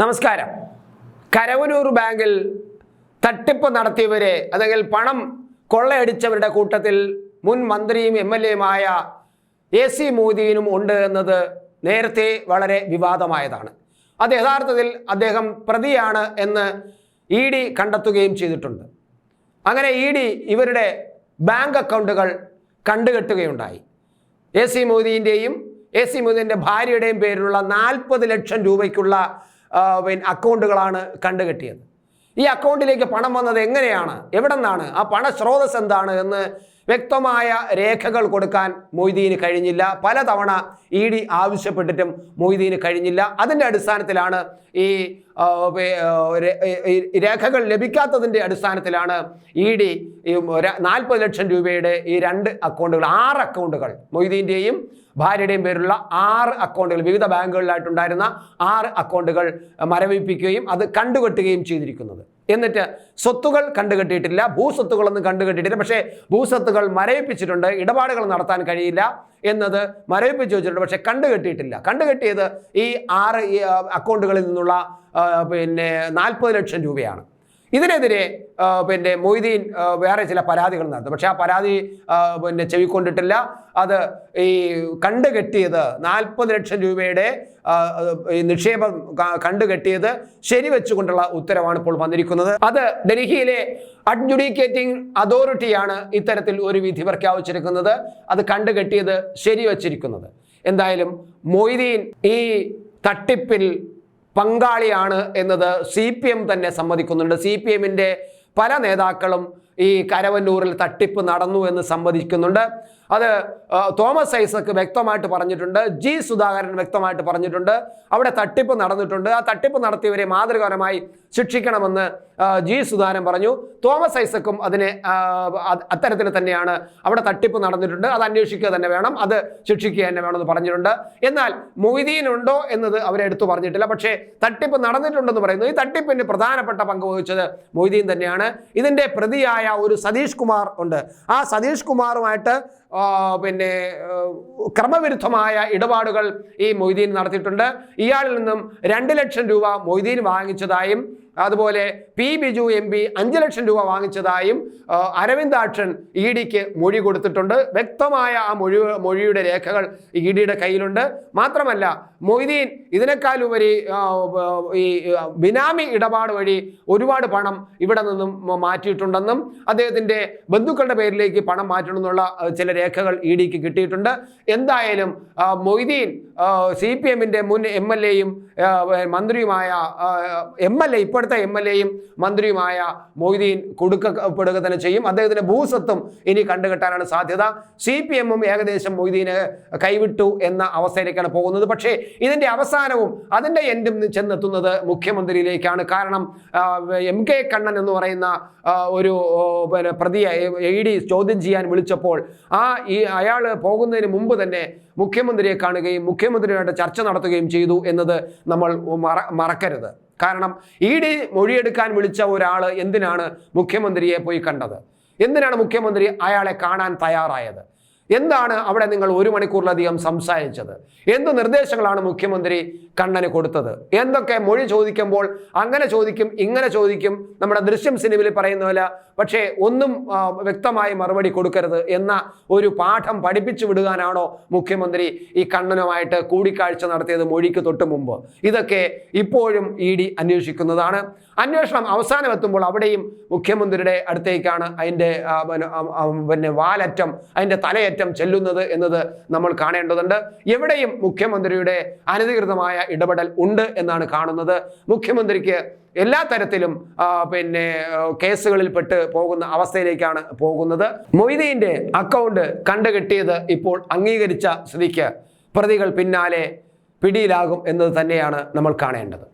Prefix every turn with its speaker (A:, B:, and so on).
A: നമസ്കാരം. കരവനൂർ ബാങ്കിൽ തട്ടിപ്പ് നടത്തിയവരെ അല്ലെങ്കിൽ പണം കൊള്ളയടിച്ചവരുടെ കൂട്ടത്തിൽ മുൻ മന്ത്രിയും എം എൽ എയുമായ എ സി മോദിയിനും ഉണ്ട് എന്നത് നേരത്തെ വളരെ വിവാദമായതാണ്. അത് യഥാർത്ഥത്തിൽ അദ്ദേഹം പ്രതിയാണ് എന്ന് ഇ ഡി കണ്ടെത്തുകയും ചെയ്തിട്ടുണ്ട്. അങ്ങനെ ഇ ഡി ഇവരുടെ ബാങ്ക് അക്കൗണ്ടുകൾ കണ്ടുകെട്ടുകയുണ്ടായി. എ സി മോദിന്റെയും എ സി മോദിന്റെ ഭാര്യയുടെയും പേരിലുള്ള നാൽപ്പത് ലക്ഷം രൂപയ്ക്കുള്ള പിന്നെ അക്കൗണ്ടുകളാണ് കണ്ടുകെട്ടിയത്. ഈ അക്കൗണ്ടിലേക്ക് പണം വന്നത് എങ്ങനെയാണ്? എവിടെ നിന്നാണ് ആ പണ സ്രോതസ് എന്താണ് എന്ന് വ്യക്തമായ രേഖകൾ കൊടുക്കാൻ മൊയ്തീന് കഴിഞ്ഞില്ല. പലതവണ ഇ ഡി ആവശ്യപ്പെട്ടിട്ടും മൊയ്തീന് കഴിഞ്ഞില്ല. അതിന്റെ അടിസ്ഥാനത്തിലാണ് ഈ രേഖകൾ ലഭിക്കാത്തതിന്റെ അടിസ്ഥാനത്തിലാണ് ഇ ഡി നാൽപ്പത് ലക്ഷം രൂപയുടെ ഈ രണ്ട് അക്കൗണ്ടുകൾ ആറ് അക്കൗണ്ടുകൾ മൊയ്തീന്റെയും ഭാര്യയുടെയും പേരുള്ള ആറ് അക്കൗണ്ടുകൾ വിവിധ ബാങ്കുകളിലായിട്ടുണ്ടായിരുന്ന ആറ് അക്കൗണ്ടുകൾ മരവിപ്പിക്കുകയും അത് കണ്ടുകെട്ടുകയും ചെയ്തിരിക്കുന്നത്. എന്നിട്ട് സ്വത്തുകൾ കണ്ടുകെട്ടിയിട്ടില്ല ഭൂസ്വത്തുകളൊന്നും കണ്ടുകെട്ടിയിട്ടില്ല. പക്ഷേ ഭൂസ്വത്തുകൾ മരവിപ്പിച്ചിട്ടുണ്ട് ഇടപാടുകൾ നടത്താൻ കഴിയില്ല എന്നത് മരവിപ്പിച്ച് വെച്ചിട്ടുണ്ട് പക്ഷേ കണ്ടുകെട്ടിയിട്ടില്ല. കണ്ടുകെട്ടിയത് ഈ ആറ് അക്കൗണ്ടുകളിൽ നിന്നുള്ള പിന്നെ നാൽപ്പത് ലക്ഷം രൂപയാണ്. ഇതിനെതിരെ പിന്നെ മൊയ്തീൻ വേറെ ചില പരാതികൾ നടത്തും. പക്ഷെ ആ പരാതി പിന്നെ ചെവിക്കൊണ്ടിട്ടില്ല. അത് ഈ കണ്ടുകെട്ടിയത് നാൽപ്പത് ലക്ഷം രൂപയുടെ നിക്ഷേപം ക- കണ്ടുകെട്ടിയത് ശരിവെച്ചുകൊണ്ടുള്ള ഉത്തരവാണ് ഇപ്പോൾ വന്നിരിക്കുന്നത്. അത് ഡൽഹിയിലെ അഡ്ജുഡിക്കേറ്റിംഗ് അതോറിറ്റിയാണ് ഇത്തരത്തിൽ ഒരു വിധി പ്രഖ്യാപിച്ചിരിക്കുന്നത്. അത് കണ്ടുകെട്ടിയത് ശരിവച്ചിരിക്കുന്നത്. എന്തായാലും മൊയ്തീൻ ഈ തട്ടിപ്പിൽ പങ്കാളിയാണ് എന്നത് സി പി എം തന്നെ സമ്മതിക്കുന്നുണ്ട്. സി പി എമ്മിന്റെ പല നേതാക്കളും ഈ കരവന്നൂരിൽ തട്ടിപ്പ് നടന്നു എന്ന് സമ്മതിക്കുന്നുണ്ട്. അത് തോമസ് ഐസക്ക് വ്യക്തമായിട്ട് പറഞ്ഞിട്ടുണ്ട് ജി സുധാകരൻ വ്യക്തമായിട്ട് പറഞ്ഞിട്ടുണ്ട് അവിടെ തട്ടിപ്പ് നടന്നിട്ടുണ്ട്. ആ തട്ടിപ്പ് നടത്തിയവരെ മാതൃകാപരമായി ശിക്ഷിക്കണമെന്ന് ജി സുധാകരൻ പറഞ്ഞു. തോമസ് ഐസക്കും അതിനെ അത്തരത്തിൽ തന്നെയാണ് അവിടെ തട്ടിപ്പ് നടന്നിട്ടുണ്ട്. അത് അന്വേഷിക്കുക തന്നെ വേണം അത് ശിക്ഷിക്കുക തന്നെ വേണമെന്ന് പറഞ്ഞിട്ടുണ്ട്. എന്നാൽ മൊയ്തീൻ ഉണ്ടോ എന്നത് അവരെടുത്തു പറഞ്ഞിട്ടില്ല. പക്ഷേ തട്ടിപ്പ് നടന്നിട്ടുണ്ടെന്ന് പറയുന്നു. ഈ തട്ടിപ്പിന് പ്രധാനപ്പെട്ട പങ്ക് വഹിച്ചത് മൊയ്തീൻ തന്നെയാണ്. ഇതിന്റെ പ്രതിയായ ഒരു സതീഷ് കുമാർ ഉണ്ട്. ആ സതീഷ് കുമാറുമായിട്ട് പിന്നെ ക്രമവിരുദ്ധമായ ഇടപാടുകൾ ഈ മൊയ്തീൻ നടത്തിയിട്ടുണ്ട്. ഇയാളിൽ നിന്നും രണ്ട് ലക്ഷം രൂപ മൊയ്തീൻ വാങ്ങിച്ചതായും അതുപോലെ പി ബിജു എം പി അഞ്ച് ലക്ഷം രൂപ വാങ്ങിച്ചതായും അരവിന്ദാക്ഷൻ ഇ ഡിക്ക് മൊഴി കൊടുത്തിട്ടുണ്ട്. വ്യക്തമായ ആ മൊഴി മൊഴിയുടെ രേഖകൾ ഇ ഡിയുടെ കയ്യിലുണ്ട്. മാത്രമല്ല മൊയ്തീൻ ഇതിനേക്കാളുപരി ഈ ബിനാമി ഇടപാട് വഴി ഒരുപാട് പണം ഇവിടെ നിന്നും മാറ്റിയിട്ടുണ്ടെന്നും അദ്ദേഹത്തിന്റെ ബന്ധുക്കളുടെ പേരിലേക്ക് പണം മാറ്റണമെന്നുള്ള ചില രേഖകൾ ഇ ഡിക്ക് കിട്ടിയിട്ടുണ്ട്. എന്തായാലും മൊയ്തീൻ സി പി എമ്മിന്റെ മുൻ എം എൽ എയും മന്ത്രിയുമായ എം എൽ എ ഇപ്പോഴത്തെ എം എൽ എയും മന്ത്രിയുമായ മൊയ്തീൻ കൊടുക്കപ്പെടുക തന്നെ ചെയ്യും. അദ്ദേഹത്തിന്റെ ഭൂസ്വത്വം ഇനി കണ്ടുകെട്ടാനാണ് സാധ്യത. സി പി എമ്മും ഏകദേശം മൊയ്തീന് കൈവിട്ടു എന്ന അവസ്ഥയിലേക്കാണ് പോകുന്നത്. പക്ഷേ ഇതിന്റെ അവസാനവും അതിന്റെ എൻഡും ചെന്നെത്തുന്നത് മുഖ്യമന്ത്രിയിലേക്കാണ്. കാരണം എം കെ കണ്ണൻ എന്ന് പറയുന്ന ഒരു പിന്നെ പ്രതിയെ ഇ ഡി ചോദ്യം ചെയ്യാൻ വിളിച്ചപ്പോൾ ആ ഈ അയാൾ പോകുന്നതിന് മുമ്പ് തന്നെ മുഖ്യമന്ത്രിയെ കാണുകയും മുഖ്യമന്ത്രിയുമായിട്ട് ചർച്ച നടത്തുകയും ചെയ്തു എന്നത് നമ്മൾ മറ മറക്കരുത്. കാരണം ഇ ഡി മൊഴിയെടുക്കാൻ വിളിച്ച ഒരാൾ എന്തിനാണ് മുഖ്യമന്ത്രിയെ പോയി കണ്ടത്? എന്തിനാണ് മുഖ്യമന്ത്രി അയാളെ കാണാൻ തയ്യാറായത്? എന്താണ് അവിടെ നിങ്ങൾ ഒരു മണിക്കൂറിലധികം സംസാരിച്ചത്? എന്ത് നിർദ്ദേശങ്ങളാണ് മുഖ്യമന്ത്രി കണ്ണന് കൊടുത്തത്? എന്തൊക്കെ മൊഴി ചോദിക്കുമ്പോൾ അങ്ങനെ ചോദിക്കും ഇങ്ങനെ ചോദിക്കും? നമ്മുടെ ദൃശ്യം സിനിമയിൽ പറയുന്ന പോലെ പക്ഷേ ഒന്നും വ്യക്തമായി മറുപടി കൊടുക്കരുത് എന്ന ഒരു പാഠം പഠിപ്പിച്ചു വിടുവാനാണോ മുഖ്യമന്ത്രി ഈ കണ്ണനുമായിട്ട് കൂടിക്കാഴ്ച നടത്തിയത് മൊഴിക്ക് തൊട്ട് മുമ്പ്? ഇതൊക്കെ ഇപ്പോഴും ഇ ഡി അന്വേഷിക്കുന്നതാണ്. അന്വേഷണം അവസാനം എത്തുമ്പോൾ അവിടെയും മുഖ്യമന്ത്രിയുടെ അടുത്തേക്കാണ് അതിന്റെ പിന്നെ വാലറ്റം അതിന്റെ തലയറ്റം ചെല്ലുന്നത് എന്നത് നമ്മൾ കാണേണ്ടതുണ്ട്. എവിടെയും മുഖ്യമന്ത്രിയുടെ അനധികൃതമായ ഇടപെടൽ ഉണ്ട് എന്നാണ് കാണുന്നത്. മുഖ്യമന്ത്രിക്ക് എല്ലാ തരത്തിലും പിന്നെ കേസുകളിൽ പെട്ട് പോകുന്ന അവസ്ഥയിലേക്കാണ് പോകുന്നത്. മൊയ്തീന്റെ അക്കൗണ്ട് കണ്ടുകെട്ടിയത് ഇപ്പോൾ അംഗീകരിച്ച സ്ഥിതിക്ക് പ്രതികൾ പിന്നാലെ പിടിയിലാകും എന്നത് തന്നെയാണ് നമ്മൾ കാണേണ്ടത്.